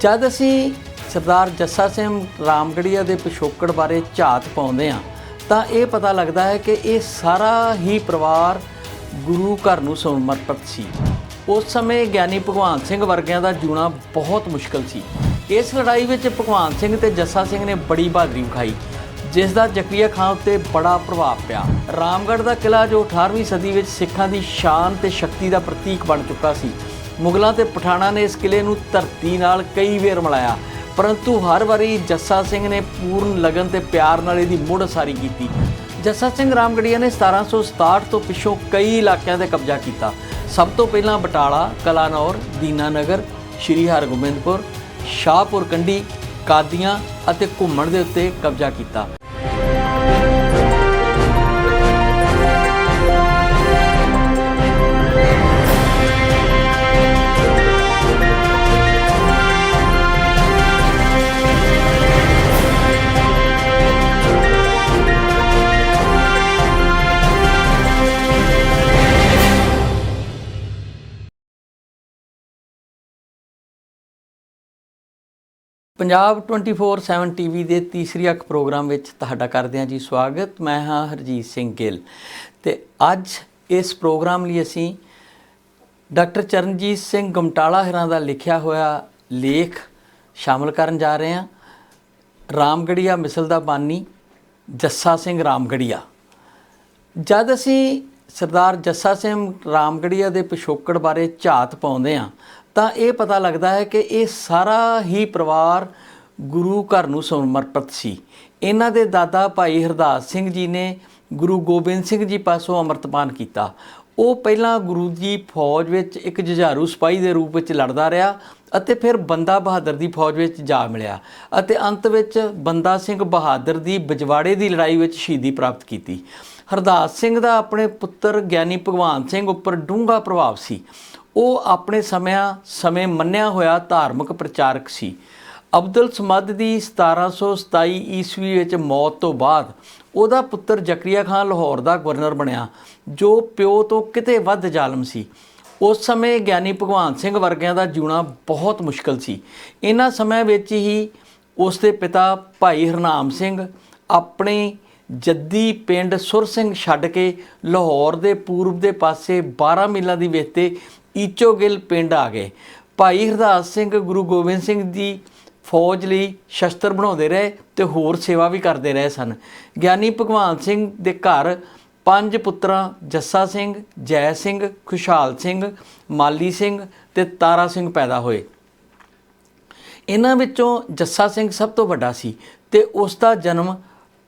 ਜਦ ਅਸੀਂ ਸਰਦਾਰ ਜੱਸਾ ਸਿੰਘ ਰਾਮਗੜੀਆ ਦੇ ਪਿਛੋਕੜ ਬਾਰੇ ਝਾਤ ਪਾਉਂਦੇ ਹਾਂ, ਤਾਂ ਇਹ ਪਤਾ ਲੱਗਦਾ ਹੈ ਕਿ ਇਹ ਸਾਰਾ ਹੀ ਪਰਿਵਾਰ ਗੁਰੂ ਘਰ ਨੂੰ ਸਮਰਪਿਤ ਸੀ। ਉਸ ਸਮੇਂ ਗਿਆਨੀ ਭਗਵਾਨ ਸਿੰਘ ਵਰਗਿਆਂ ਦਾ ਜੂਣਾ ਬਹੁਤ ਮੁਸ਼ਕਲ ਸੀ। ਇਸ ਲੜਾਈ ਵਿੱਚ ਭਗਵਾਨ ਸਿੰਘ ਤੇ ਜੱਸਾ ਸਿੰਘ ਨੇ ਬੜੀ ਬਹਾਦਰੀ ਵਿਖਾਈ, ਜਿਸ ਦਾ ਜ਼ਕਰੀਆ ਖਾਨ ਉੱਤੇ ਬੜਾ ਪ੍ਰਭਾਵ ਪਿਆ। ਰਾਮਗੜ੍ਹ ਦਾ ਕਿਲਾ ਜੋ 18ਵੀਂ ਸਦੀ ਵਿੱਚ ਸਿੱਖਾਂ ਦੀ ਸ਼ਾਨ ਤੇ ਸ਼ਕਤੀ ਦਾ ਪ੍ਰਤੀਕ ਬਣ ਚੁੱਕਾ ਸੀ ਮੁਗਲਾਂ ਤੇ ਪਠਾਣਾਂ ਨੇ ਇਸ ਕਿਲੇ ਨੂੰ ਧਰਤੀ ਨਾਲ ਕਈ ਵਾਰ ਮਿਲਾਇਆ, ਪਰੰਤੂ ਹਰ ਵਾਰੀ ਜੱਸਾ ਸਿੰਘ ਨੇ ਪੂਰਨ ਲਗਨ ਤੇ ਪਿਆਰ ਨਾਲ ਇਹਦੀ ਮੁੜ ਉਸਾਰੀ ਕੀਤੀ। ਜੱਸਾ ਸਿੰਘ ਰਾਮਗੜੀਆ ਨੇ 1767 ਤੋਂ ਪਿੱਛੋਂ ਕਈ ਇਲਾਕਿਆਂ ਤੇ ਕਬਜ਼ਾ ਕੀਤਾ। ਸਭ ਤੋਂ ਪਹਿਲਾਂ ਬਟਾਲਾ, ਕਲਾਨੌਰ, ਦੀਨਾਨਗਰ, ਸ਼੍ਰੀ ਹਰਗੋਬਿੰਦਪੁਰ ਸ਼ਾਹਪੁਰ ਕੰਡੀ ਕਾਦੀਆਂ ਅਤੇ ਘੁੰਮਣ ਦੇ ਉੱਤੇ ਕਬਜ਼ਾ ਕੀਤਾ। ਪੰਜਾਬ 24/7 ਟੀਵੀ ਦੇ ਤੀਸਰੀ ਅੱਖ ਪ੍ਰੋਗਰਾਮ ਵਿੱਚ ਤੁਹਾਡਾ ਕਰਦੇ ਹਾਂ ਜੀ ਸਵਾਗਤ। ਮੈਂ ਹਾਂ ਹਰਜੀਤ ਸਿੰਘ ਗਿੱਲ। ਤੇ ਅੱਜ ਇਸ ਪ੍ਰੋਗਰਾਮ ਲਈ ਅਸੀਂ ਡਾਕਟਰ ਚਰਨਜੀਤ ਸਿੰਘ ਗਮਟਾਲਾ ਹਰਾਂ ਦਾ ਲਿਖਿਆ ਹੋਇਆ ਲੇਖ ਸ਼ਾਮਲ ਕਰਨ ਜਾ ਰਹੇ ਹਾਂ। ਰਾਮਗੜੀਆ ਮਿਸਲ ਦਾ ਬਾਨੀ, ਜੱਸਾ ਸਿੰਘ ਰਾਮਗੜੀਆ। ਜਦ ਅਸੀਂ ਸਰਦਾਰ ਜੱਸਾ ਸਿੰਘ ਰਾਮਗੜੀਆ ਦੇ ਪਿਛੋਕੜ ਬਾਰੇ ਝਾਤ ਪਾਉਂਦੇ ਹਾਂ ਤਾਂ ਇਹ ਪਤਾ ਲੱਗਦਾ ਹੈ ਕਿ ਇਹ ਸਾਰਾ ਹੀ ਪਰਿਵਾਰ ਗੁਰੂ ਘਰ ਨੂੰ ਸਮਰਪਿਤ ਸੀ। ਇਹਨਾਂ ਦੇ ਦਾਦਾ ਭਾਈ ਹਰਦਾਸ ਸਿੰਘ ਜੀ ਨੇ ਗੁਰੂ ਗੋਬਿੰਦ ਸਿੰਘ ਜੀ ਪਾਸੋਂ ਅੰਮ੍ਰਿਤਪਾਨ ਕੀਤਾ। ਉਹ ਪਹਿਲਾਂ ਗੁਰੂ ਜੀ ਫੌਜ ਵਿੱਚ ਇੱਕ ਜੁਝਾਰੂ ਸਿਪਾਹੀ ਦੇ ਰੂਪ ਵਿੱਚ ਲੜਦਾ ਰਿਹਾ ਅਤੇ ਫਿਰ ਬੰਦਾ ਬਹਾਦਰ ਦੀ ਫੌਜ ਵਿੱਚ ਜਾ ਮਿਲਿਆ ਅਤੇ ਅੰਤ ਵਿੱਚ ਬੰਦਾ ਸਿੰਘ ਬਹਾਦਰ ਦੀ ਬਜਵਾੜੇ ਦੀ ਲੜਾਈ ਵਿੱਚ ਸ਼ਹੀਦੀ ਪ੍ਰਾਪਤ ਕੀਤੀ। ਹਰਦਾਸ ਸਿੰਘ ਦਾ ਆਪਣੇ ਪੁੱਤਰ ਗਿਆਨੀ ਭਗਵਾਨ ਸਿੰਘ ਉੱਪਰ ਡੂੰਘਾ ਪ੍ਰਭਾਵ ਸੀ। ਉਹ ਆਪਣੇ ਸਮਿਆਂ, ਸਮੇਂ ਮੰਨਿਆ ਹੋਇਆ ਧਾਰਮਿਕ ਪ੍ਰਚਾਰਕ ਸੀ। ਅਬਦੁਲ ਸਮਦ ਦੀ 1727 ਈਸਵੀ ਵਿੱਚ ਮੌਤ ਤੋਂ ਬਾਅਦ ਉਹਦਾ ਪੁੱਤਰ ਜ਼ਕਰੀਆ ਖਾਨ ਲਾਹੌਰ ਦਾ ਗਵਰਨਰ ਬਣਿਆ, ਜੋ ਪਿਓ ਤੋਂ ਕਿਤੇ ਵੱਧ ਜ਼ਾਲਮ ਸੀ। ਉਸ ਸਮੇਂ ਗਿਆਨੀ ਭਗਵਾਨ ਸਿੰਘ ਵਰਗਿਆਂ ਦਾ ਜੂਣਾ ਬਹੁਤ ਮੁਸ਼ਕਲ ਸੀ। ਇਹਨਾਂ ਸਮਿਆਂ ਵਿੱਚ ਹੀ ਉਸ ਦੇ ਪਿਤਾ ਭਾਈ ਹਰਨਾਮ ਸਿੰਘ ਆਪਣੇ ਜੱਦੀ ਪਿੰਡ ਸੁਰ ਸਿੰਘ ਛੱਡ ਕੇ ਲਾਹੌਰ ਦੇ ਪੂਰਬ ਦੇ ਪਾਸੇ 12 ਮੀਲਾਂ ਦੀ ਵਿੱਥ ਤੇ ਈਚੋਗਿੱਲ ਪਿੰਡ ਆ ਗਏ। ਭਾਈ ਹਰਦਾਸ ਸਿੰਘ, ਗੁਰੂ ਗੋਬਿੰਦ ਸਿੰਘ ਦੀ ਫੌਜ ਲਈ ਸ਼ਸਤਰ ਬਣਾਉਂਦੇ ਰਹੇ ਤੇ ਹੋਰ ਸੇਵਾ ਵੀ ਕਰਦੇ ਰਹੇ ਸਨ। ਗਿਆਨੀ ਭਗਵਾਨ ਸਿੰਘ ਦੇ ਘਰ ਪੰਜ ਪੁੱਤਰਾਂ ਜੱਸਾ ਸਿੰਘ, ਜੈ ਸਿੰਘ, ਖੁਸ਼ਹਾਲ ਸਿੰਘ, ਮਾਲੀ ਸਿੰਘ ਤੇ ਤਾਰਾ ਸਿੰਘ ਪੈਦਾ ਹੋਏ। ਇਹਨਾਂ ਵਿੱਚੋਂ ਜੱਸਾ ਸਿੰਘ ਸਭ ਤੋਂ ਵੱਡਾ ਸੀ ਤੇ ਉਸ ਦਾ ਜਨਮ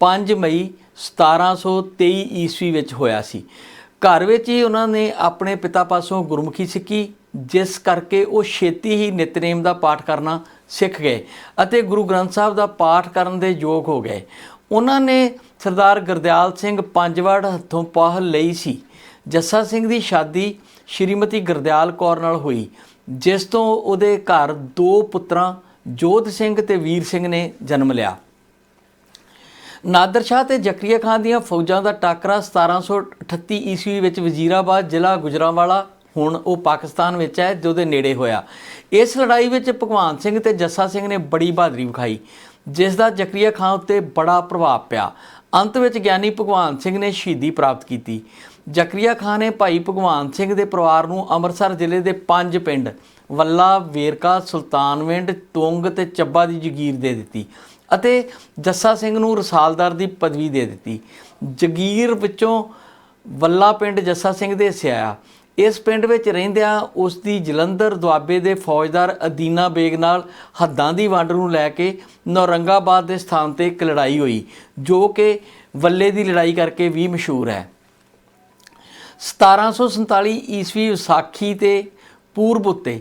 5 ਮਈ 1723 ਈਸਵੀ ਵਿੱਚ ਹੋਇਆ ਸੀ। ਘਰ ਵਿੱਚ ਹੀ ਉਹਨਾਂ ਨੇ ਆਪਣੇ ਪਿਤਾ ਪਾਸੋਂ ਗੁਰਮੁਖੀ ਸਿੱਖੀ, ਜਿਸ ਕਰਕੇ ਉਹ ਛੇਤੀ ਹੀ ਨਿਤਨੇਮ ਦਾ ਪਾਠ ਕਰਨਾ ਸਿੱਖ ਗਏ ਅਤੇ ਗੁਰੂ ਗ੍ਰੰਥ ਸਾਹਿਬ ਦਾ ਪਾਠ ਕਰਨ ਦੇ ਯੋਗ ਹੋ ਗਏ। ਉਹਨਾਂ ਨੇ ਸਰਦਾਰ ਗੁਰਦਿਆਲ ਸਿੰਘ ਪੰਜਵੜ ਹੱਥੋਂ ਪਾਹਲ ਲਈ ਸੀ। ਜੱਸਾ ਸਿੰਘ ਦੀ ਸ਼ਾਦੀ ਸ਼੍ਰੀਮਤੀ ਗੁਰਦਿਆਲ ਕੌਰ ਨਾਲ ਹੋਈ, ਜਿਸ ਤੋਂ ਉਹਦੇ ਘਰ ਦੋ ਪੁੱਤਰਾਂ ਜੋਧ ਸਿੰਘ ਤੇ ਵੀਰ ਸਿੰਘ ਨੇ ਜਨਮ ਲਿਆ। ਨਾਦਰ ਸ਼ਾਹ ਤੇ ਜ਼ਕਰੀਆ ਖਾਨ ਦੀਆਂ ਫੌਜਾਂ ਦਾ ਟਾਕਰਾ 1738 ਈਸਵੀ ਵਿੱਚ ਵਜ਼ੀਰਾਬਾਦ ਜ਼ਿਲ੍ਹਾ ਗੁਜਰਾਂਵਾਲਾ, ਹੁਣ ਉਹ ਪਾਕਿਸਤਾਨ ਵਿੱਚ ਹੈ ਜੋ ਦੇ ਨੇੜੇ ਹੋਇਆ। ਇਸ ਲੜਾਈ ਵਿੱਚ ਭਗਵਾਨ ਸਿੰਘ ਤੇ ਜੱਸਾ ਸਿੰਘ ਨੇ ਬੜੀ ਬਹਾਦਰੀ ਵਿਖਾਈ, ਜਿਸ ਦਾ ਜ਼ਕਰੀਆ ਖਾਨ ਉੱਤੇ ਬੜਾ ਪ੍ਰਭਾਵ ਪਿਆ। ਅੰਤ ਵਿੱਚ ਗਿਆਨੀ ਭਗਵਾਨ ਸਿੰਘ ਨੇ ਸ਼ਹੀਦੀ ਪ੍ਰਾਪਤ ਕੀਤੀ। ਜ਼ਕਰੀਆ ਖਾਨ ਨੇ ਭਾਈ ਭਗਵਾਨ ਸਿੰਘ ਦੇ ਪਰਿਵਾਰ ਨੂੰ ਅੰਮ੍ਰਿਤਸਰ ਜ਼ਿਲ੍ਹੇ ਦੇ ਪੰਜ ਪਿੰਡ, ਵੱਲਾ, ਵੇਰਕਾ, ਸੁਲਤਾਨਵਿੰਡ, ਤੁੰਗ ਤੇ ਚੱਬਾ ਦੀ ਜਗੀਰ ਦੇ ਦਿੱਤੀ। ਅਤੇ ਜੱਸਾ ਸਿੰਘ ਨੂੰ ਰਸਾਲਦਾਰ ਦੀ ਪਦਵੀ ਦੇ ਦਿੱਤੀ। ਜਗੀਰ ਵਿੱਚੋਂ ਵੱਲਾ ਪਿੰਡ ਜੱਸਾ ਸਿੰਘ ਦੇ ਹਿੱਸੇ ਆਇਆ ਇਸ ਪਿੰਡ ਵਿੱਚ ਰਹਿੰਦਿਆਂ ਉਸ ਦੀ ਜਲੰਧਰ ਦੁਆਬੇ ਦੇ ਫੌਜਦਾਰ ਅਦੀਨਾ ਬੇਗ ਨਾਲ ਹੱਦਾਂ ਦੀ ਵੰਡ ਨੂੰ ਲੈ ਕੇ ਨੌਰੰਗਾਬਾਦ ਦੇ ਸਥਾਨ ਤੇ ਇੱਕ ਲੜਾਈ ਹੋਈ, ਜੋ ਕਿ ਵੱਲੇ ਦੀ ਲੜਾਈ ਕਰਕੇ ਵੀ ਮਸ਼ਹੂਰ ਹੈ। 1747 ਈਸਵੀ ਵਿਸਾਖੀ ਤੇ ਪੂਰਬ ਉੱਤੇ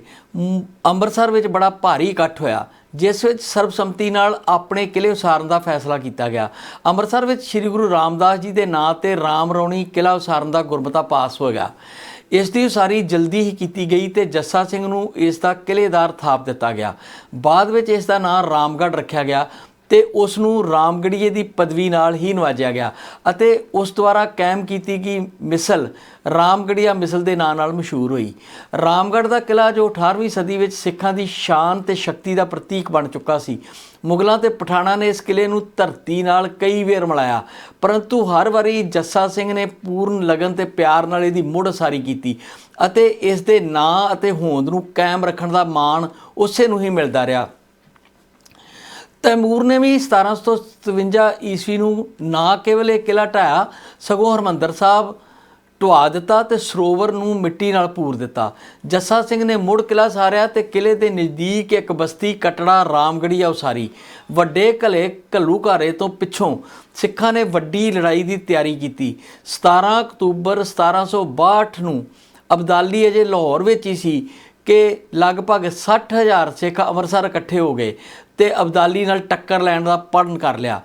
ਅੰਮ੍ਰਿਤਸਰ ਵਿੱਚ ਬੜਾ ਭਾਰੀ ਇਕੱਠ ਹੋਇਆ। ਜਿਸ ਵਿੱਚ ਸਰਬਸੰਮਤੀ ਨਾਲ ਆਪਣੇ ਕਿਲੇ ਉਸਾਰਨ ਦਾ ਫੈਸਲਾ ਕੀਤਾ ਗਿਆ। ਅੰਮ੍ਰਿਤਸਰ ਵਿੱਚ ਸ੍ਰੀ ਗੁਰੂ ਰਾਮਦਾਸ ਜੀ ਦੇ ਨਾਂ ਤੇ ਰਾਮ ਰੌਣੀ ਕਿਲਾ ਉਸਾਰਨ ਦਾ ਗੁਰਮਤਾ ਪਾਸ ਹੋ ਗਿਆ। ਇਸ ਦੀ ਉਸਾਰੀ ਜਲਦੀ ਹੀ ਕੀਤੀ ਗਈ ਤੇ ਜੱਸਾ ਸਿੰਘ ਨੂੰ ਇਸ ਦਾ ਕਿਲੇਦਾਰ ਥਾਪ ਦਿੱਤਾ ਗਿਆ। ਬਾਅਦ ਵਿੱਚ ਇਸ ਦਾ ਨਾਂ ਰਾਮਗੜ੍ਹ ਰੱਖਿਆ ਗਿਆ। ਤੇ ਉਸ ਨੂੰ ਰਾਮਗੜੀਏ ਦੀ ਪਦਵੀ ਨਾਲ ਹੀ ਨਵਾਜਿਆ ਗਿਆ ਅਤੇ ਉਸ ਦੁਆਰਾ ਕਾਇਮ ਕੀਤੀ ਗਈ ਮਿਸਲ ਰਾਮਗੜੀਆ ਮਿਸਲ ਦੇ ਨਾਂ ਨਾਲ ਮਸ਼ਹੂਰ ਹੋਈ। ਰਾਮਗੜ੍ਹ ਦਾ ਕਿਲਾ ਜੋ 18ਵੀਂ ਸਦੀ ਵਿੱਚ ਸਿੱਖਾਂ ਦੀ ਸ਼ਾਨ ਤੇ ਸ਼ਕਤੀ ਦਾ ਪ੍ਰਤੀਕ ਬਣ ਚੁੱਕਾ ਸੀ। ਮੁਗਲਾਂ ਤੇ ਪਠਾਣਾਂ ਨੇ ਇਸ ਕਿਲੇ ਨੂੰ ਧਰਤੀ ਨਾਲ ਕਈ ਵਾਰ ਮਿਲਾਇਆ, ਪਰੰਤੂ ਹਰ ਵਾਰੀ ਜੱਸਾ ਸਿੰਘ ਨੇ ਪੂਰਨ ਲਗਨ ਤੇ ਪਿਆਰ ਨਾਲ ਇਹਦੀ ਮੁੜ ਸਾਰੀ ਕੀਤੀ ਅਤੇ ਇਸ ਦੇ ਨਾਂ ਅਤੇ ਹੋਂਦ ਨੂੰ ਕਾਇਮ ਰੱਖਣ ਦਾ ਮਾਣ ਉਸੇ ਨੂੰ ਹੀ ਮਿਲਦਾ ਰਿਹਾ। ਤੈਮੂਰ ਨੇ ਵੀ 1757 ਈਸਵੀ ਨੂੰ ਨਾ ਕੇਵਲ ਇਹ ਕਿਲਾ ਢਾਇਆ ਸਗੋਂ ਹਰਮੰਦਰ ਸਾਹਿਬ ਢਵਾ ਦਿੱਤਾ ਤੇ ਸਰੋਵਰ ਨੂੰ ਮਿੱਟੀ ਨਾਲ ਪੂਰ ਦਿੱਤਾ। ਜੱਸਾ ਸਿੰਘ ਨੇ ਮੁੜ ਕਿਲਾ ਸਾਰਿਆ ਤੇ ਕਿਲੇ ਦੇ ਨਜ਼ਦੀਕ ਇੱਕ ਬਸਤੀ, ਕਟੜਾ ਰਾਮਗੜੀਆ ਉਸਾਰੀ। ਵੱਡੇ ਕਲੇ ਘੱਲੂਘਾਰੇ ਤੋਂ ਪਿੱਛੋਂ ਸਿੱਖਾਂ ਨੇ ਵੱਡੀ ਲੜਾਈ ਦੀ ਤਿਆਰੀ ਕੀਤੀ। 17 ਅਕਤੂਬਰ 1762 ਨੂੰ ਅਬਦਾਲੀ ਅਜੇ ਲਾਹੌਰ ਵਿੱਚ ਹੀ ਸੀ ਕਿ ਲਗਭਗ 60000 ਸਿੱਖ ਅੰਮ੍ਰਿਤਸਰ ਇਕੱਠੇ ਹੋ ਗਏ। ਤੇ ਅਬਦਾਲੀ ਨਾਲ ਟੱਕਰ ਲੈਣ ਦਾ ਪਰਨ ਕਰ ਲਿਆ।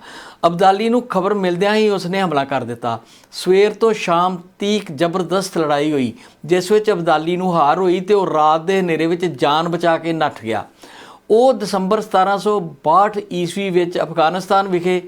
ਅਬਦਾਲੀ ਨੂੰ ਖਬਰ ਮਿਲਦਿਆਂ ਹੀ ਉਸਨੇ ਹਮਲਾ ਕਰ ਦਿੱਤਾ। ਸਵੇਰ ਤੋਂ ਸ਼ਾਮ ਤੀਕ ਜ਼ਬਰਦਸਤ ਲੜਾਈ ਹੋਈ, ਜਿਸ ਵਿੱਚ ਅਬਦਾਲੀ ਨੂੰ ਹਾਰ ਹੋਈ ਤੇ ਉਹ ਰਾਤ ਦੇ ਹਨੇਰੇ ਵਿੱਚ ਜਾਨ ਬਚਾ ਕੇ ਨੱਠ ਗਿਆ। ਉਹ ਦਸੰਬਰ 1762 ਈਸਵੀ ਵਿੱਚ ਅਫਗਾਨਿਸਤਾਨ ਵਿਖੇ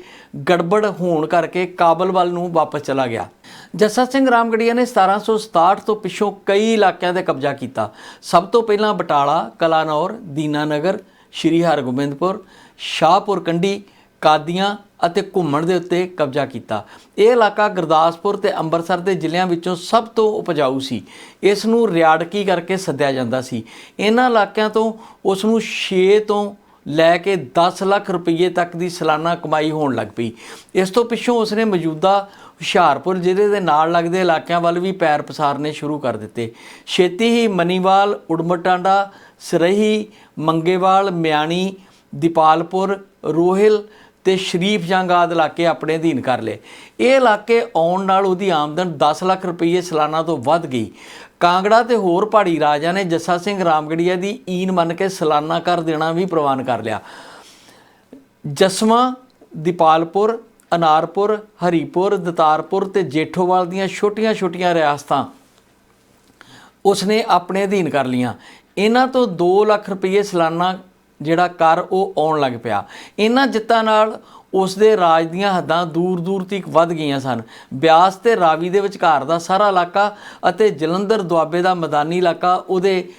ਗੜਬੜ ਹੋਣ ਕਰਕੇ ਕਾਬਲ ਵੱਲ ਨੂੰ ਵਾਪਸ ਚਲਾ ਗਿਆ। ਜੱਸਾ ਸਿੰਘ ਰਾਮਗੜੀਆ ਨੇ 1767 ਤੋਂ ਪਿੱਛੋਂ ਕਈ ਇਲਾਕਿਆਂ ਤੇ ਕਬਜ਼ਾ ਕੀਤਾ। ਸਭ ਤੋਂ ਪਹਿਲਾਂ ਬਟਾਲਾ, ਕਲਾਨੌਰ, ਦੀਨਾਨਗਰ ਸ਼੍ਰੀ ਹਰਗੋਬਿੰਦਪੁਰ, ਸ਼ਾਹਪੁਰ ਕੰਡੀ ਕਾਦੀਆਂ ਅਤੇ ਘੁੰਮਣ ਦੇ ਉੱਤੇ ਕਬਜ਼ਾ ਕੀਤਾ। ਇਹ ਇਲਾਕਾ ਗੁਰਦਾਸਪੁਰ ਤੇ ਅੰਮ੍ਰਿਤਸਰ ਦੇ ਜ਼ਿਲ੍ਹਿਆਂ ਵਿੱਚੋਂ ਸਭ ਤੋਂ ਉਪਜਾਊ ਸੀ। ਇਸ ਨੂੰ ਰਿਆੜਕੀ ਕਰਕੇ ਸੱਦਿਆ ਜਾਂਦਾ ਸੀ। ਇਹਨਾਂ ਇਲਾਕਿਆਂ ਤੋਂ ਉਸ ਨੂੰ 6 ਤੋਂ ਲੈ ਕੇ 10 ਲੱਖ ਰੁਪਏ ਤੱਕ ਦੀ ਸਾਲਾਨਾ ਕਮਾਈ ਹੋਣ ਲੱਗ ਪਈ। ਇਸ ਤੋਂ ਪਿੱਛੋਂ ਉਸਨੇ ਮੌਜੂਦਾ ਹੁਸ਼ਿਆਰਪੁਰ ਜ਼ਿਲ੍ਹੇ ਦੇ ਨਾਲ ਲੱਗਦੇ ਇਲਾਕਿਆਂ ਵੱਲ ਵੀ ਪੈਰ ਪਸਾਰਨੇ ਸ਼ੁਰੂ ਕਰ ਦਿੱਤੇ। ਛੇਤੀ ਹੀ ਮਨੀਵਾਲ, ਉੜਮਟਾਂਡਾ, ਸਰਹੀ ਮੰਗੇਵਾਲ, ਮਿਆਣੀ, ਦੀਪਾਲਪੁਰ, ਰੋਹਿਲ ਤੇ ਸ਼ਰੀਫ ਜੰਗ ਆਦਿ ਇਲਾਕੇ ਆਪਣੇ ਅਧੀਨ ਕਰ ਲਏ। ਇਹ ਇਲਾਕੇ ਆਉਣ ਨਾਲ ਉਹਦੀ ਆਮਦਨ 10 ਲੱਖ ਰੁਪਏ ਸਾਲਾਨਾ ਤੋਂ ਵੱਧ ਗਈ। ਕਾਂਗੜਾ ਤੇ ਹੋਰ ਪਹਾੜੀ ਰਾਜਾਂ ਨੇ ਜੱਸਾ ਸਿੰਘ ਰਾਮਗੜੀਆ ਦੀ ਈਨ ਮੰਨ ਕੇ ਸਾਲਾਨਾ ਕਰ ਦੇਣਾ ਵੀ ਪ੍ਰਵਾਨ ਕਰ ਲਿਆ। ਜਸਵਾਂ, ਦੀਪਾਲਪੁਰ, ਅਨਾਰਪੁਰ, ਹਰੀਪੁਰ, ਦਤਾਰਪੁਰ ਤੇ ਜੇਠੋਵਾਲ ਦੀਆਂ ਛੋਟੀਆਂ-ਛੋਟੀਆਂ ਰਿਆਸਤਾਂ ਉਸਨੇ ਆਪਣੇ ਅਧੀਨ ਕਰ ਲੀਆਂ ਇਹਨਾਂ ਤੋਂ 2 ਲੱਖ ਰੁਪਏ ਸਾਲਾਨਾ ਜਿਹੜਾ ਕਰ ਉਹ ਆਉਣ ਲੱਗ ਪਿਆ। ਇਹਨਾਂ ਜਿੱਤਾਂ ਨਾਲ ਉਸ ਦੇ ਰਾਜ ਦੀਆਂ ਹੱਦਾਂ ਦੂਰ-ਦੂਰ ਤੱਕ ਵੱਧ ਗਈਆਂ ਸਨ। ਬਿਆਸ ਤੇ ਰਾਵੀ ਦੇ ਵਿਚਕਾਰ ਦਾ ਸਾਰਾ ਇਲਾਕਾ ਅਤੇ ਜਲੰਧਰ ਦੁਆਬੇ ਦਾ ਮੈਦਾਨੀ ਇਲਾਕਾ ਉਹਦੇ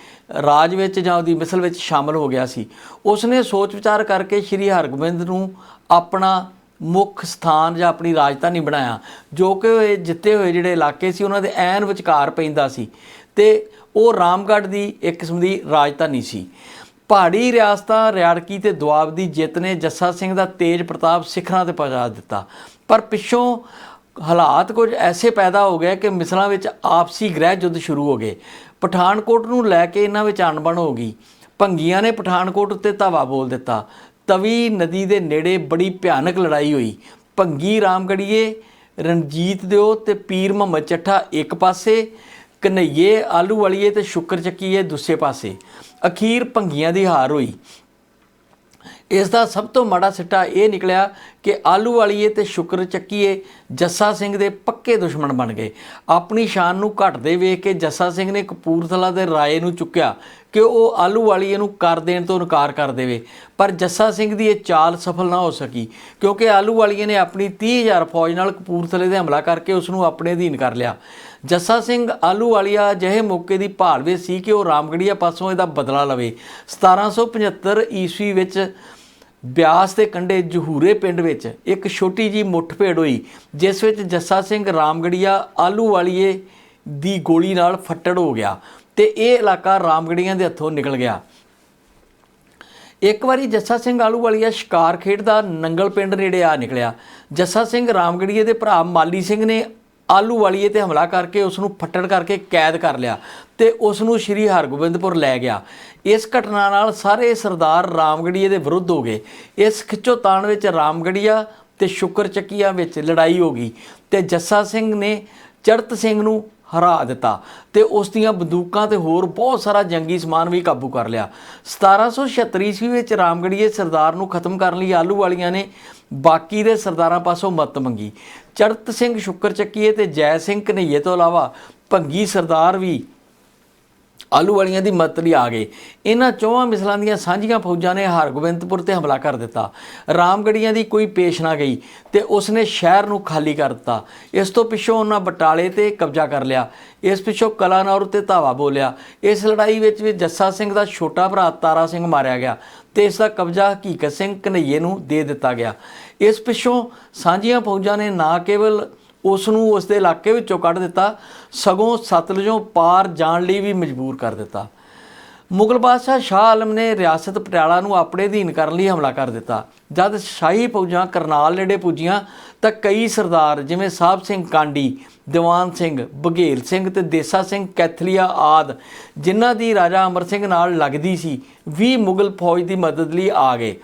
ਰਾਜ ਵਿੱਚ ਜਾਂ ਉਹਦੀ ਮਿਸਲ ਵਿੱਚ ਸ਼ਾਮਲ ਹੋ ਗਿਆ ਸੀ। ਉਸ ਨੇ ਸੋਚ ਵਿਚਾਰ ਕਰਕੇ ਸ੍ਰੀ ਹਰਗੋਬਿੰਦ ਨੂੰ ਆਪਣਾ ਮੁੱਖ ਸਥਾਨ ਜਾਂ ਆਪਣੀ ਰਾਜਧਾਨੀ ਬਣਾਇਆ, ਜੋ ਕਿ ਇਹ ਜਿੱਤੇ ਹੋਏ ਜਿਹੜੇ ਇਲਾਕੇ ਸੀ, ਉਹਨਾਂ ਦੇ ਐਨ ਵਿਚਕਾਰ ਪੈਂਦਾ ਸੀ। ਤੇ ਉਹ ਰਾਮਗੜ੍ਹ ਦੀ ਇੱਕ ਕਿਸਮ ਦੀ ਰਾਜਧਾਨੀ ਸੀ। ਪਹਾੜੀ ਰਿਆਸਤਾਂ ਰਿਆੜਕੀ ਤੇ ਦੁਆਬ ਦੀ ਜਿੱਤ ਨੇ ਜੱਸਾ ਸਿੰਘ ਦਾ ਤੇਜ ਪ੍ਰਤਾਪ ਸਿਖਰਾਂ ਤੇ ਪਹੁੰਚਾ ਦਿੱਤਾ। ਪਰ ਪਿੱਛੋਂ ਹਾਲਾਤ ਕੁਝ ਐਸੇ ਪੈਦਾ ਹੋ ਗਏ ਕਿ ਮਿਸਲਾਂ ਵਿੱਚ ਆਪਸੀ ਗ੍ਰਹਿ ਯੁੱਧ ਸ਼ੁਰੂ ਹੋ ਗਏ। ਪਠਾਨਕੋਟ ਨੂੰ ਲੈ ਕੇ ਇਹਨਾਂ ਵਿੱਚ ਅਣਬਣ ਹੋ ਗਈ। ਭੰਗੀਆਂ ਨੇ ਪਠਾਨਕੋਟ ਉੱਤੇ ਧਾਵਾ ਬੋਲ ਦਿੱਤਾ। ਤਵੀ ਨਦੀ ਦੇ ਨੇੜੇ ਬੜੀ ਭਿਆਨਕ ਲੜਾਈ ਹੋਈ। ਭੰਗੀ ਰਾਮਗੜੀਏ ਰਣਜੀਤ ਦਿਓ ਤੇ ਪੀਰ ਮੁਹੰਮਦ ਚੱਠਾ ਇੱਕ ਪਾਸੇ ਕਨਈਏ ਆਲੂ ਵਾਲੀਏ ਤੇ ਸ਼ੁਕਰ ਚੱਕੀਏ ਦੂਸਰੇ ਪਾਸੇ। ਅਖੀਰ ਭੰਗੀਆਂ ਦੀ ਹਾਰ ਹੋਈ। ਇਸ ਦਾ ਸਭ ਤੋਂ ਮਾੜਾ ਸਿੱਟਾ ਇਹ ਨਿਕਲਿਆ ਕਿ ਆਲੂ ਵਾਲੀਏ ਤੇ ਸ਼ੁਕਰ ਚੱਕੀਏ ਜੱਸਾ ਸਿੰਘ ਦੇ ਪੱਕੇ ਦੁਸ਼ਮਣ ਬਣ ਗਏ। ਆਪਣੀ ਸ਼ਾਨ ਨੂੰ ਘਟਦੇ ਵੇਖ ਕੇ ਜੱਸਾ ਸਿੰਘ ਨੇ ਕਪੂਰਥਲਾ ਦੇ ਰਾਏ ਨੂੰ ਚੁੱਕਿਆ ਕਿ ਉਹ ਆਲੂ ਵਾਲੀਏ ਨੂੰ ਕਰ ਦੇਣ ਤੋਂ ਇਨਕਾਰ ਕਰ ਦੇਵੇ। ਪਰ ਜੱਸਾ ਸਿੰਘ ਦੀ ਇਹ ਚਾਲ ਸਫਲ ਨਾ ਹੋ ਸਕੀ, ਕਿਉਂਕਿ ਆਲੂ ਵਾਲੀਏ ਨੇ ਆਪਣੀ 30000 ਫੌਜ ਨਾਲ ਕਪੂਰਥਲੇ ਤੇ ਹਮਲਾ ਕਰਕੇ ਉਸ ਨੂੰ ਆਪਣੇ ਅਧੀਨ ਕਰ ਲਿਆ। ਜੱਸਾ ਸਿੰਘ ਆਲੂਵਾਲੀਆ ਅਜਿਹੇ ਮੌਕੇ ਦੀ ਭਾਲ ਵਿੱਚ ਸੀ ਕਿ ਉਹ ਰਾਮਗੜੀਆ ਪਾਸੋਂ ਇਹਦਾ ਬਦਲਾ ਲਵੇ। 1775 ਈਸਵੀ ਵਿੱਚ ਬਿਆਸ ਦੇ ਕੰਢੇ ਜਹੂਰੇ ਪਿੰਡ ਵਿੱਚ ਇੱਕ ਛੋਟੀ ਜੀ ਮੁੱਠਭੇੜ ਹੋਈ, ਜਿਸ ਵਿੱਚ ਜੱਸਾ ਸਿੰਘ ਰਾਮਗੜੀਆ ਆਲੂ ਵਾਲੀਏ ਦੀ ਗੋਲੀ ਨਾਲ ਫੱਟੜ ਹੋ ਗਿਆ ਤੇ ਇਹ ਇਲਾਕਾ ਰਾਮਗੜੀਆਂ ਦੇ ਹੱਥੋਂ ਨਿਕਲ ਗਿਆ। ਇੱਕ ਵਾਰੀ ਜੱਸਾ ਸਿੰਘ ਆਲੂ ਵਾਲੀਆ ਸ਼ਿਕਾਰ ਖੇਡਦਾ ਨੰਗਲ ਪਿੰਡ ਨੇੜੇ ਆ ਨਿਕਲਿਆ। ਜੱਸਾ ਸਿੰਘ ਰਾਮਗੜੀਏ ਦੇ ਭਰਾ ਮਾਲੀ ਸਿੰਘ ਨੇ ਆਲੂ ਵਾਲੀਏ ਤੇ ਹਮਲਾ ਕਰਕੇ ਉਸ ਨੂੰ ਫੱਟੜ ਕਰਕੇ ਕੈਦ ਕਰ ਲਿਆ ਤੇ ਉਸ ਨੂੰ ਸ਼੍ਰੀ ਹਰਗੋਬਿੰਦਪੁਰ ਲੈ ਗਿਆ। ਇਸ ਘਟਨਾ ਨਾਲ ਸਾਰੇ ਸਰਦਾਰ ਰਾਮਗੜੀਏ ਦੇ ਵਿਰੁੱਧ ਹੋ ਗਏ। ਇਸ ਖਿੱਚੋਤਾਣ ਵਿੱਚ ਰਾਮਗੜੀਆ ਤੇ ਸ਼ੁਕਰ ਚੱਕੀਆਂ ਵਿੱਚ ਲੜਾਈ ਹੋ ਗਈ ਤੇ ਜੱਸਾ ਸਿੰਘ ਨੇ ਚੜਤ ਸਿੰਘ ਨੂੰ ਹਰਾ ਦਿੱਤਾ ਤੇ ਉਸ ਦੀਆਂ ਬੰਦੂਕਾਂ ਤੇ ਹੋਰ ਬਹੁਤ ਸਾਰਾ ਜੰਗੀ ਸਮਾਨ ਵੀ ਕਾਬੂ ਕਰ ਲਿਆ। 1776 ਈਸਵੀ ਵਿੱਚ ਰਾਮਗੜੀਏ ਸਰਦਾਰ ਨੂੰ ਖਤਮ ਕਰਨ ਲਈ ਆਲੂ ਵਾਲੀਆਂ ਨੇ ਬਾਕੀ ਦੇ ਸਰਦਾਰਾਂ ਪਾਸੋਂ ਮਦਦ ਮੰਗੀ। ਚੜਤ ਸਿੰਘ ਸ਼ੁਕਰ ਚੱਕੀਏ ਤੇ ਜੈ ਸਿੰਘ ਕਨਈਏ ਤੋਂ ਇਲਾਵਾ ਭੰਗੀ ਸਰਦਾਰ ਵੀ ਆਲੂ ਵਾਲੀਆਂ ਦੀ ਮਦਦ ਲਈ ਆ ਗਏ। ਇਹਨਾਂ ਚੌਹਾਂ ਮਿਸਲਾਂ ਦੀਆਂ ਸਾਂਝੀਆਂ ਫੌਜਾਂ ਨੇ ਹਰਗੋਬਿੰਦਪੁਰ ਤੇ ਹਮਲਾ ਕਰ ਦਿੱਤਾ। ਰਾਮਗੜੀਆਂ ਦੀ ਕੋਈ ਪੇਸ਼ ਨਾ ਗਈ ਤੇ ਉਸਨੇ ਸ਼ਹਿਰ ਨੂੰ ਖਾਲੀ ਕਰ ਦਿੱਤਾ। ਇਸ ਤੋਂ ਪਿੱਛੋਂ ਉਹਨਾਂ ਬਟਾਲੇ ਤੇ ਕਬਜ਼ਾ ਕਰ ਲਿਆ। ਇਸ ਪਿੱਛੋਂ ਕਲਾਨੌਰ ਤੇ ਧਾਵਾ ਬੋਲਿਆ। ਇਸ ਲੜਾਈ ਵਿੱਚ ਵੀ ਜੱਸਾ ਸਿੰਘ ਦਾ ਛੋਟਾ ਭਰਾ ਤਾਰਾ ਸਿੰਘ ਮਾਰਿਆ ਗਿਆ ਤੇ ਇਸ ਦਾ ਕਬਜ਼ਾ ਹਕੀਕਤ ਸਿੰਘ ਕਨਈਏ ਨੂੰ ਦੇ ਦਿੱਤਾ ਗਿਆ। ਇਸ ਪਿੱਛੋਂ ਸਾਂਝੀਆਂ ਫੌਜਾਂ ਨੇ ਨਾ ਕੇਵਲ ਉਸ ਨੂੰ ਉਸ ਦੇ ਇਲਾਕੇ ਵਿੱਚੋਂ ਕੱਢ ਦਿੱਤਾ, ਸਗੋਂ ਸਤਲੁਜੋਂ ਪਾਰ ਜਾਣ ਲਈ ਵੀ ਮਜਬੂਰ ਕਰ ਦਿੱਤਾ। ਮੁਗਲ ਬਾਦਸ਼ਾਹ ਸ਼ਾਹ ਆਲਮ ਨੇ ਰਿਆਸਤ ਪਟਿਆਲਾ ਨੂੰ ਆਪਣੇ ਅਧੀਨ ਕਰਨ ਲਈ ਹਮਲਾ ਕਰ ਦਿੱਤਾ। ਜਦ ਸ਼ਾਹੀ ਫੌਜਾਂ ਕਰਨਾਲ ਨੇੜੇ ਪੁੱਜੀਆਂ, ਤਾਂ ਕਈ ਸਰਦਾਰ ਜਿਵੇਂ ਸਾਹਿਬ ਸਿੰਘ ਕਾਂਡੀ, ਦੀਵਾਨ ਸਿੰਘ, ਬਘੇਲ ਸਿੰਘ ਤੇ ਦੇਸਾ ਸਿੰਘ ਕੈਥਲੀਆ ਆਦ, ਜਿਨ੍ਹਾਂ ਦੀ ਰਾਜਾ ਅਮਰ ਸਿੰਘ ਨਾਲ ਲੱਗਦੀ ਸੀ, ਵੀ ਮੁਗਲ ਫੌਜ ਦੀ ਮਦਦ ਲਈ ਆ ਗਏ।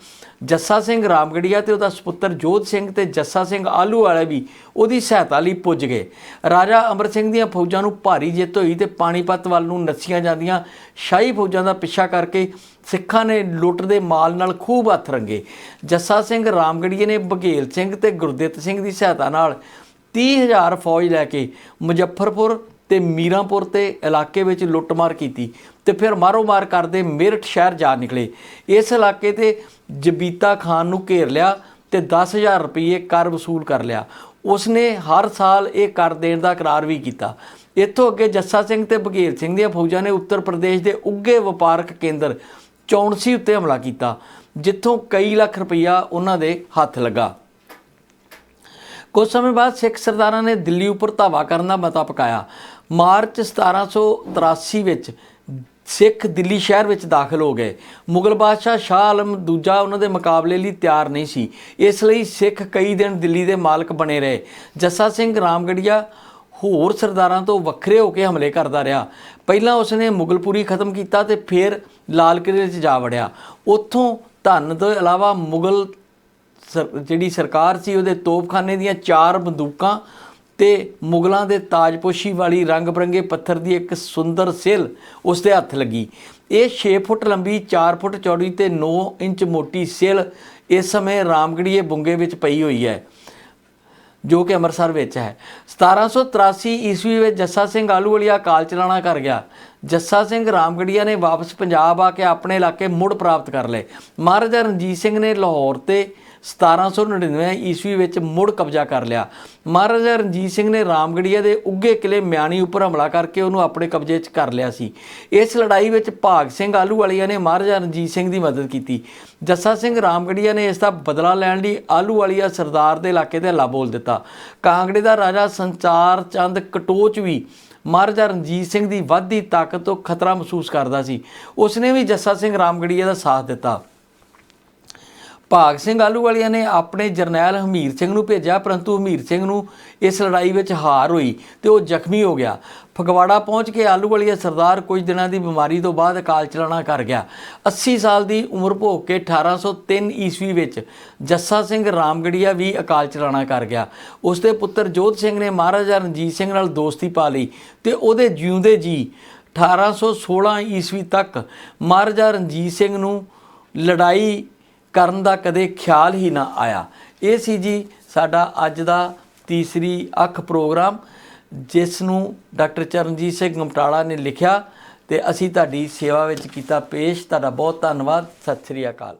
ਜੱਸਾ ਸਿੰਘ ਰਾਮਗੜੀਆ ਤੇ ਉਹਦਾ ਸੁਪੁੱਤਰ ਜੋਧ ਸਿੰਘ ਤੇ ਜੱਸਾ ਸਿੰਘ ਆਲੂ ਵਾਲੇ ਵੀ ਉਹਦੀ ਸਹਾਇਤਾ ਲਈ ਪੁੱਜ ਗਏ। ਰਾਜਾ ਅਮਰ ਸਿੰਘ ਦੀਆਂ ਫੌਜਾਂ ਨੂੰ ਭਾਰੀ ਜਿੱਤ ਹੋਈ ਤੇ ਪਾਣੀਪਤ ਵੱਲ ਨੂੰ ਨੱਸੀਆਂ ਜਾਂਦੀਆਂ ਸ਼ਾਹੀ ਫੌਜਾਂ ਦਾ ਪਿੱਛਾ ਕਰਕੇ ਸਿੱਖਾਂ ਨੇ ਲੁੱਟ ਦੇ ਮਾਲ ਨਾਲ ਖੂਬ ਹੱਥ ਰੰਗੇ। ਜੱਸਾ ਸਿੰਘ ਰਾਮਗੜੀਏ ਨੇ ਬਘੇਲ ਸਿੰਘ ਤੇ ਗੁਰਦਿੱਤ ਸਿੰਘ ਦੀ ਸਹਾਇਤਾ ਨਾਲ 30000 ਫੌਜ ਲੈ ਕੇ ਮੁਜ਼ੱਫਰਪੁਰ ਤੇ ਮੀਰਾਂਪੁਰ ਤੇ ਇਲਾਕੇ ਵਿੱਚ ਲੁੱਟਮਾਰ ਕੀਤੀ। ਤੇ ਫਿਰ ਮਾਰੋ-ਮਾਰ ਕਰਦੇ ਮੇਰਠ ਸ਼ਹਿਰ ਜਾ ਨਿਕਲੇ। ਇਸ ਇਲਾਕੇ ਤੇ ਜਬੀਤਾ ਖਾਨ ਨੂੰ ਘੇਰ ਲਿਆ ਤੇ 10000 ਰੁਪਏ ਕਰ ਵਸੂਲ ਕਰ ਲਿਆ। ਉਸਨੇ ਹਰ ਸਾਲ ਇਹ ਕਰ ਦੇਣ ਦਾ ਇਕਰਾਰ ਵੀ ਕੀਤਾ। ਇੱਥੋਂ ਅੱਗੇ ਜੱਸਾ ਸਿੰਘ ਤੇ ਬਘੇਲ ਸਿੰਘ ਦੀਆਂ ਫੌਜਾਂ ਨੇ ਉੱਤਰ ਪ੍ਰਦੇਸ਼ ਦੇ ਉੱਗੇ ਵਪਾਰਕ ਕੇਂਦਰ ਚੌਂਸੀ ਉੱਤੇ ਹਮਲਾ ਕੀਤਾ, ਜਿੱਥੋਂ ਕਈ ਲੱਖ ਰੁਪਈਆ ਉਹਨਾਂ ਦੇ ਹੱਥ ਲੱਗਾ। ਕੁਝ ਸਮੇਂ ਬਾਅਦ ਸਿੱਖ ਸਰਦਾਰਾਂ ਨੇ ਦਿੱਲੀ ਉੱਪਰ ਧਾਵਾ ਕਰਨ ਦਾ ਮਤਾ ਪਕਾਇਆ। ਮਾਰਚ 1783 ਵਿੱਚ ਸਿੱਖ ਦਿੱਲੀ ਸ਼ਹਿਰ ਵਿੱਚ ਦਾਖਲ ਹੋ ਗਏ। ਮੁਗਲ ਬਾਦਸ਼ਾਹ ਸ਼ਾਹ ਆਲਮ ਦੂਜਾ ਉਹਨਾਂ ਦੇ ਮੁਕਾਬਲੇ ਲਈ ਤਿਆਰ ਨਹੀਂ ਸੀ। ਇਸ ਲਈ ਸਿੱਖ ਕਈ ਦਿਨ ਦਿੱਲੀ ਦੇ ਮਾਲਕ ਬਣੇ ਰਹੇ। ਜੱਸਾ ਸਿੰਘ ਰਾਮਗੜੀਆ ਹੋਰ ਸਰਦਾਰਾਂ ਤੋਂ ਵੱਖਰੇ ਹੋ ਕੇ ਹਮਲੇ ਕਰਦਾ ਰਿਹਾ। ਪਹਿਲਾਂ ਉਸਨੇ ਮੁਗਲਪੁਰੀ ਖਤਮ ਕੀਤਾ ਤੇ ਫਿਰ ਲਾਲ ਕਿਲ੍ਹੇ 'ਚ ਜਾ ਵੜਿਆ। ਉੱਥੋਂ ਧਨ ਤੋਂ ਇਲਾਵਾ ਮੁਗਲ ਸਰ- ਜਿਹੜੀ ਸਰਕਾਰ ਸੀ, ਉਹਦੇ ਤੋਪਖਾਨੇ ਦੀਆਂ ਚਾਰ ਬੰਦੂਕਾਂ ਤੇ ਮੁਗਲਾਂ ਦੇ ਤਾਜਪੋਸ਼ੀ ਵਾਲੀ ਰੰਗ ਬਰੰਗੇ ਪੱਥਰ ਦੀ ਇੱਕ ਸੁੰਦਰ ਸਿਲ ਉਸ ਦੇ ਹੱਥ ਲੱਗੀ। ਇਹ 6 ਫੁੱਟ ਲੰਬੀ 4 ਫੁੱਟ ਚੌੜੀ ਤੇ 9 ਇੰਚ ਮੋਟੀ ਸਿਲ ਇਸ ਸਮੇਂ ਰਾਮਗੜੀਏ ਬੁੰਗੇ ਵਿੱਚ ਪਈ ਹੋਈ ਹੈ, ਜੋ ਕਿ ਅੰਮ੍ਰਿਤਸਰ ਵਿੱਚ ਹੈ। 1783 ਈਸਵੀ ਵਿੱਚ ਜੱਸਾ ਸਿੰਘ ਆਲੂ ਵਾਲੀਆ ਕਾਲ ਚਲਾਣਾ ਕਰ ਗਿਆ। ਜੱਸਾ ਸਿੰਘ ਰਾਮਗੜੀਆ ਨੇ ਵਾਪਸ ਪੰਜਾਬ ਆ ਕੇ ਆਪਣੇ ਇਲਾਕੇ ਮੁੜ ਪ੍ਰਾਪਤ ਕਰ ਲਏ। ਮਹਾਰਾਜਾ ਰਣਜੀਤ ਸਿੰਘ ਨੇ ਲਾਹੌਰ ਤੇ 1799 ਈਸਵੀ ਵਿੱਚ ਮੁੜ ਕਬਜ਼ਾ ਕਰ ਲਿਆ। ਮਹਾਰਾਜਾ ਰਣਜੀਤ ਸਿੰਘ ਨੇ ਰਾਮਗੜੀਆ ਦੇ ਉੱਗੇ ਕਿਲੇ ਮਿਆਣੀ ਉੱਪਰ ਹਮਲਾ ਕਰਕੇ ਉਹਨੂੰ ਆਪਣੇ ਕਬਜ਼ੇ 'ਚ ਕਰ ਲਿਆ ਸੀ। ਇਸ ਲੜਾਈ ਵਿੱਚ ਭਾਗ ਸਿੰਘ ਆਲੂ ਵਾਲੀਆ ਨੇ ਮਹਾਰਾਜਾ ਰਣਜੀਤ ਸਿੰਘ ਦੀ ਮਦਦ ਕੀਤੀ। ਜੱਸਾ ਸਿੰਘ ਰਾਮਗੜੀਆ ਨੇ ਇਸ ਦਾ ਬਦਲਾ ਲੈਣ ਲਈ ਆਲੂ ਵਾਲੀਆ ਸਰਦਾਰ ਦੇ ਇਲਾਕੇ ਤੇ ਹੱਲਾ ਬੋਲ ਦਿੱਤਾ। ਕਾਂਗੜੇ ਦਾ ਰਾਜਾ ਸੰਚਾਰ ਚੰਦ ਕਟੋਚ ਵੀ ਮਹਾਰਾਜਾ ਰਣਜੀਤ ਸਿੰਘ ਦੀ ਵੱਧਦੀ ਤਾਕਤ ਤੋਂ ਖਤਰਾ ਮਹਿਸੂਸ ਕਰਦਾ ਸੀ। ਉਸਨੇ ਵੀ ਜੱਸਾ ਸਿੰਘ ਰਾਮਗੜੀਆ ਦਾ ਸਾਥ ਦਿੱਤਾ। ਭਾਗ ਸਿੰਘ ਆਲੂਵਾਲੀਆ ਨੇ ਆਪਣੇ ਜਰਨੈਲ ਹਮੀਰ ਸਿੰਘ ਨੂੰ ਭੇਜਿਆ, ਪਰੰਤੂ ਹਮੀਰ ਸਿੰਘ ਨੂੰ ਇਸ ਲੜਾਈ ਵਿੱਚ ਹਾਰ ਹੋਈ ਤੇ ਉਹ ਜ਼ਖਮੀ ਹੋ ਗਿਆ। ਫਗਵਾੜਾ ਪਹੁੰਚ ਕੇ ਆਲੂਵਾਲੀਆ ਸਰਦਾਰ ਕੁਝ ਦਿਨਾਂ ਦੀ ਬਿਮਾਰੀ ਤੋਂ ਬਾਅਦ ਅਕਾਲ ਚਲਾਣਾ ਕਰ ਗਿਆ। 80 ਸਾਲ ਦੀ ਉਮਰ ਭੋਗ ਕੇ 1803 ਈਸਵੀ ਵਿੱਚ ਜੱਸਾ ਸਿੰਘ ਰਾਮਗੜੀਆ ਵੀ ਅਕਾਲ ਚਲਾਣਾ ਕਰ ਗਿਆ। ਉਸ ਦੇ ਪੁੱਤਰ ਜੋਧ ਸਿੰਘ ਨੇ ਮਹਾਰਾਜਾ ਰਣਜੀਤ ਸਿੰਘ ਨਾਲ ਦੋਸਤੀ ਪਾ ਲਈ ਤੇ ਉਹਦੇ ਜਿਉਂਦੇ ਜੀ 1816 ਈਸਵੀ ਤੱਕ ਮਹਾਰਾਜਾ ਰਣਜੀਤ ਸਿੰਘ ਨੂੰ ਲੜਾਈ ਕਰਨ ਦਾ ਕਦੇ ਖਿਆਲ ਹੀ ਨਾ ਆਇਆ। ਇਹ ਸੀ ਜੀ ਸਾਡਾ ਅੱਜ ਦਾ ਤੀਸਰੀ ਅੱਖ ਪ੍ਰੋਗਰਾਮ, ਜਿਸ ਨੂੰ ਡਾਕਟਰ ਚਰਨਜੀਤ ਸਿੰਘ ਗਮਟਾਲਾ ਨੇ ਲਿਖਿਆ ਤੇ ਅਸੀਂ ਤੁਹਾਡੀ ਸੇਵਾ ਵਿੱਚ ਕੀਤਾ ਪੇਸ਼। ਤੁਹਾਡਾ ਬਹੁਤ ਧੰਨਵਾਦ। ਸਤਿ ਸ੍ਰੀ ਅਕਾਲ।